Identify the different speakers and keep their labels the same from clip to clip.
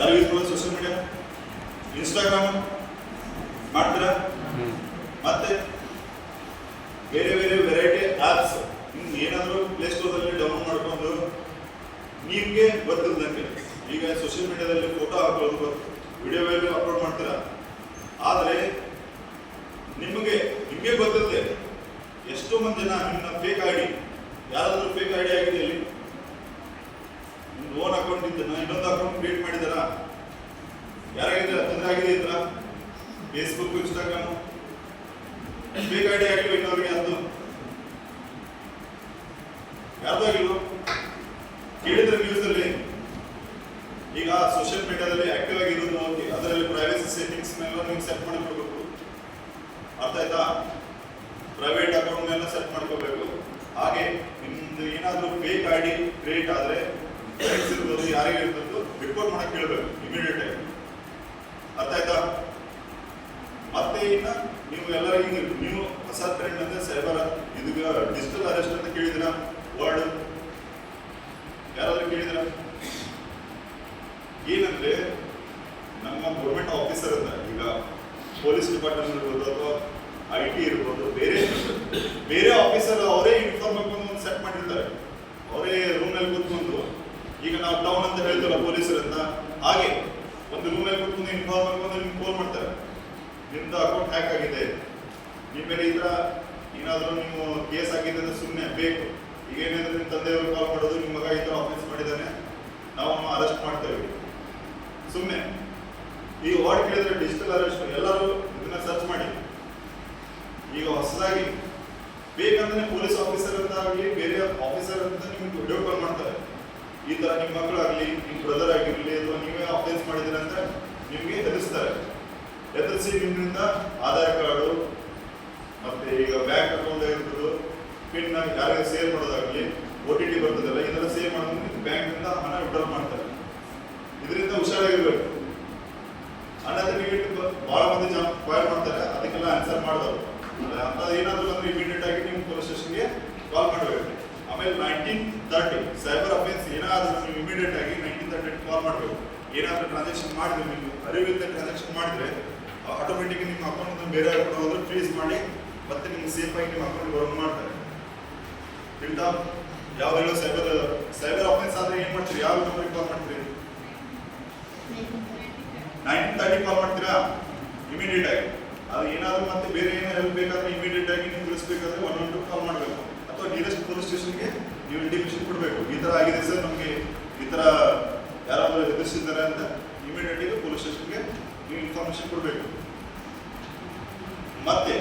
Speaker 1: ಯಾರು use social media Instagram ಮಾಡ್ತೀರಾ? ಮತ್ತೆ ಬೇರೆ ಬೇರೆ ವೆರೈಟಿ ಆ್ಯಪ್ಸ್ ನಿಮ್ಗೆ ಏನಾದರೂ ಪ್ಲೇಸ್ಟೋರಲ್ಲಿ ಡೌನ್ಲೋಡ್ ಮಾಡ್ಕೊಂಡು ನಿಮಗೆ ಗೊತ್ತಿಲ್ಲದಂಗೆ ಈಗ ಸೋಷಿಯಲ್ ಮೀಡಿಯಾದಲ್ಲಿ ಫೋಟೋ ಹಾಕೋದು ವಿಡಿಯೋ ವಿಡಿಯೋ ಅಪ್ಲೋಡ್ ಮಾಡ್ತೀರಾ? ಆದರೆ ನಿಮಗೆ ನಿಮಗೆ ಗೊತ್ತಿರುತ್ತೆ. ಎಷ್ಟೋ ಮಂದಿ ಜನ ನಿಮ್ಮ ಫೇಕ್ ಐ ಡಿ ಯಾರಾದರೂ ಫೇಕ್ ಐ ಡಿ ಆಗಿದೆ ಅಕೌಂಟ್ ಇನ್ನೊಂದು ಅಕೌಂಟ್ ಕ್ರಿಯೇಟ್ ಮಾಡಿದಾರ. ಯಾರಾಗಿದೆ ತೊಂದರೆ ಆಗಿದೆ ಇದ್ರ Facebook Instagram fake I D ಆಗಿಲ್ವ ಇನ್ನೊಬ್ರಿಗೆ ಅದು ಯಾರ್ದು ಆಗಿಲ್ವ? ಕೇಳಿದ್ರೆ ನ್ಯೂಸ್ ಅಲ್ಲಿ. ಈಗ ಸೋಷಿಯಲ್ ಮೀಡಿಯಾದಲ್ಲಿ ಆಕ್ಟಿವ್ ಆಗಿರೋದು ಓಕೆ ಅದರಲ್ಲಿ ಪ್ರೈವೇಸಿ ಸೆಟ್ಟಿಂಗ್ಸ್ ಮೇಲೆ ನೀವು ಸೆಟ್ ಮಾಡ್ಕೋಬೇಕು ಅರ್ಥ ಆಯ್ತಾ? ಪ್ರೈವೇಟ್ ಅಕೌಂಟ್ ಮೇಲೆ ಸೆಟ್ ಮಾಡ್ಕೋಬೇಕು ಹಾಗೆ ನಿಮ್ದು ಏನಾದರೂ ಫೇಕ್ ಐ ಡಿ ಕ್ರಿಯೇಟ್ ಆದರೆ ಫ್ರೆಂಡ್ಸ್ ಇರ್ಬೋದು ಯಾರಿಗೆ ರಿಪೋರ್ಟ್ ಮಾಡಕ್ ಕೇಳಬೇಕು ಇಮಿಡಿಯೇಟ್ ಆಗಿ. ಅರ್ಥ ಆಯ್ತಾ? ಮತ್ತೆ ಇನ್ನ ನೀವು ಎಲ್ಲರಿಗೂ ನೀವು ಹೊಸ ಟ್ರೆಂಡ್ ಅಂದ್ರೆ ಸೈಬರ್ ಇದು ಡಿಜಿಟಲ್ ಅರೆಸ್ಟ್ ಅಂತ ಕೇಳಿದಿರ ವರ್ಡ್ ಯಾರಾದ್ರೂ ಕೇಳಿದಿರ ಏನಂದ್ರೆ ನಮ್ಮ ಗೌರ್ಮೆಂಟ್ ಆಫೀಸರ್ ಅಂತ, ಈಗ ಪೊಲೀಸ್ ಡಿಪಾರ್ಟ್ಮೆಂಟ್ ಇರ್ಬೋದು ಅಥವಾ ಐ ಟಿ ಇರ್ಬೋದು, ಬೇರೆ ಬೇರೆ ಆಫೀಸರ್ ಅವರೇ ಇನ್ಫಾರ್ಮ್ ಹಾಕೊಂಡು ಸೆಟ್ ಮಾಡಿರ್ತಾರೆ. ಅವರೇ ರೂಮಲ್ಲಿ ಕೂತ್ಕೊಂಡು ಹೇಳ್ತೀವಲ್ಲ ಪೊಲೀಸರಿಂದ ಹಾಗೆ ಒಂದು ರೂಮಲ್ಲಿ ಕೂತ್ಕೊಂಡು ಇನ್ಫಾರ್ಮ್ ಬಂದು ನಿಮ್ಗೆ ಫೋನ್ ಮಾಡ್ತಾರೆ. ನಿಮ್ದು ಅಕೌಂಟ್ ಹ್ಯಾಕ್ ಆಗಿದೆ. ನಿಮ್ಮ ಮೇಲೆ ಇದ್ರ ಏನಾದರೂ ನೀವು ಕೇಸ್ ಆಗಿದೆ ಅಂದ್ರೆ ಸುಮ್ಮನೆ ಬೇಕು. ಈಗ ಏನಾದ್ರೂ ನಿಮ್ಮ ತಂದೆಯವರು ಕಾಲ್ ಮಾಡೋದು, ನಿಮ್ಮ ಮಗ ಈ ಥರ ಆಫೀಸ್ ಮಾಡಿದ್ದಾನೆ, ನಾವು ಅರೆಸ್ಟ್ ಮಾಡ್ತೇವೆ. ಸುಮ್ಮನೆ ಈ ವಾರ್ಡ್ ಕೇಳಿದ್ರೆ ಡಿಜಿಟಲ್ ಅರೆಸ್ಟ್ ಎಲ್ಲರೂ ಇದನ್ನ ಸರ್ಚ್ ಮಾಡಿ. ಈಗ ಹೊಸದಾಗಿ ಬೇಕಂದ್ರೆ ಪೊಲೀಸ್ ಆಫೀಸರ್ ಅಂತ ಆಗಲಿ, ಬೇರೆ ಆಫೀಸರ್ ಅಂತ ನಿಮ್ಗೆ ವಿಡಿಯೋ ಕಾಲ್ ಮಾಡ್ತಾರೆ. ಈ ತರ ನಿಮ್ಮ ಮಕ್ಕಳಾಗಲಿ ನಿಮ್ಮ ಬ್ರದರ್ ಆಗಿರಲಿ ಅಥವಾ ನೀವೇ ಅಫೆನ್ಸ್ ಮಾಡಿದಿರ ಅಂತ ನಿಮ್ಗೆ ಹೆದರಿಸ್ತಾರೆ ಹೆದರಿಸಿ ನಿಮ್ಮಿಂದ ಆಧಾರ್ ಕಾರ್ಡು, ಮತ್ತೆ ಈಗ ಬ್ಯಾಂಕ್ ಅಕೌಂಟ್ ಆಗಿರ್ಬೋದು ಪಿನ್ ಯಾರಿಗೆ ಸೇವ್ ಮಾಡೋದಾಗಲಿ ಒ ಟಿ ಟಿ ಬರ್ತದಲ್ಲ ಇದೆಲ್ಲ ಸೇವ್ ಮಾಡಿದ್ರೆ ಬ್ಯಾಂಕಿಂದ ಹಣ ವಿಡ್ರಾ ಮಾಡ್ತಾರೆ. ಇದರಿಂದ ಹುಷಾರಾಗಿರ್ಬೇಕು. ಹಣ ತೆರಿಗೆ ಬಹಳ ಮಂದಿ ಫೈರ್ ಮಾಡ್ತಾರೆ, ಅದಕ್ಕೆಲ್ಲ ಆನ್ಸರ್ ಮಾಡಿದವರು. ಅಂತ ಏನಾದ್ರು ಅಂದ್ರೆ ಇಮಿಡಿಯೇಟ್ ಆಗಿ ನೀವು ಪೊಲೀಸ್ ಸ್ಟೇಷನ್ಗೆ ಕಾಲ್ ಮಾಡಬೇಕು ಆಮೇಲೆ ನೈನ್ಟೀನ್ ತರ್ಟಿ ಸೈಬರ್ ಅಫೆನ್ಸ್ ಏನಾದರೂ ನೀವು ಇಮಿಡಿಯೇಟ್ ಆಗಿ ನೈನ್ಟೀನ್ ತರ್ಟಿ ಕಾಲ್ ಮಾಡಬೇಕು. ಏನಾದರೂ ಟ್ರಾನ್ಸಾಕ್ಷನ್ ಮಾಡಿದ್ರೆ ನೀವು ಅರಿವಿಲ್ಲದೆ ಟ್ರಾನ್ಸಾಕ್ಷನ್ ಮಾಡಿದ್ರೆ ಆಟೋಮೆಟಿಕ್ ನಿಮ್ಮ ಅಕೌಂಟ್ ಬೇರೆ ಅಕೌಂಟ್ ಹೋದ್ರೆ ಫ್ರೀಸ್ ಮಾಡಿ ಮತ್ತೆ ನಿಮ್ಗೆ ಸೇಫ್ ಆಗಿ ನಿಮ್ಮ ಅಕೌಂಟ್ ಬರೋದು ಮಾಡ್ತಾರೆ. ತಿಳಿತಾ? ಯಾವ ಹೇಳೋ ಸೈಬರ್ ಸೈಬರ್ ಅಫೆನ್ಸ್ ಆದ್ರೆ ಏನ್ ಮಾಡ್ತೀರಿ? ಯಾವ ನಂಬರ್ಗೆ ಕಾಲ್ ಮಾಡ್ತೀರಿ? ನೈನ್ಟೀನ್ ತರ್ಟಿ ಕಾಲ್ ಮಾಡ್ತೀರಾ? ಇಮಿಡಿಯೇಟ್ ಆಗಿ. ಅದು ಏನಾದರೂ ಮತ್ತೆ ಬೇರೆ ಏನೋ ಹೆಲ್ಪ್ ಬೇಕಾದ್ರೆ ಇಮಿಡಿಯೇಟ್ ಆಗಿ ನೀವು ತಿಳಿಸ್ಬೇಕಾದ್ರೆ ಒನ್ ಒನ್ ಟು ಕಾಲ್ ಮಾಡಬೇಕು. ನಿಯರೆಸ್ಟ್ ಪೊಲೀಸ್ ಸ್ಟೇಷನ್ಗೆ ನೀವು ಇಂಡಿಕೇಶನ್ ಕೊಡಬೇಕು. ಈ ಥರ ಆಗಿದೆ ಸರ್, ನಮಗೆ ಈ ಥರ ಯಾರಾದರೂ ಎದುರಿಸಿದ್ದಾರೆ ಅಂತ ಇಮಿಡಿಯೇಟ್ ಆಗಿ ಪೊಲೀಸ್ ಸ್ಟೇಷನ್ಗೆ ನೀವು ಇನ್ಫಾರ್ಮೇಷನ್ ಕೊಡಬೇಕು. ಮತ್ತೆ,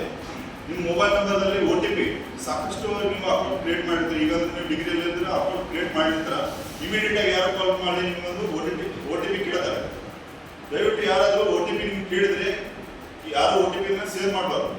Speaker 1: ನಿಮ್ಮ ಮೊಬೈಲ್ ನಂಬರ್ನಲ್ಲಿ ಒ ಟಿ ಪಿ ಸಾಕಷ್ಟು ನೀವು ಅಕೌಂಟ್ ಕ್ರಿಯೇಟ್ ಮಾಡಿರ್ತೀರಿ. ಈಗ ನೀವು ಡಿಗ್ರಿಯಲ್ಲಿ ಇದ್ರೆ ಅಕೌಂಟ್ ಕ್ರಿಯೇಟ್ ಮಾಡಿರ್ತೀರ. ಇಮಿಡಿಯೇಟ್ ಆಗಿ ಯಾರು ಕಾಲ್ ಮಾಡಿ ನಿಮ್ಮೊಂದು O T P O T P ಕೇಳ್ತಾರೆ. ದಯವಿಟ್ಟು ಯಾರಾದರೂ ಒ ಟಿ ಪಿ ನಿಮ್ಗೆ ಕೇಳಿದ್ರೆ, ಯಾರು ಒ ಟಿ ಪಿನ ಸೇವ್ ಮಾಡಬಾರ್ದು.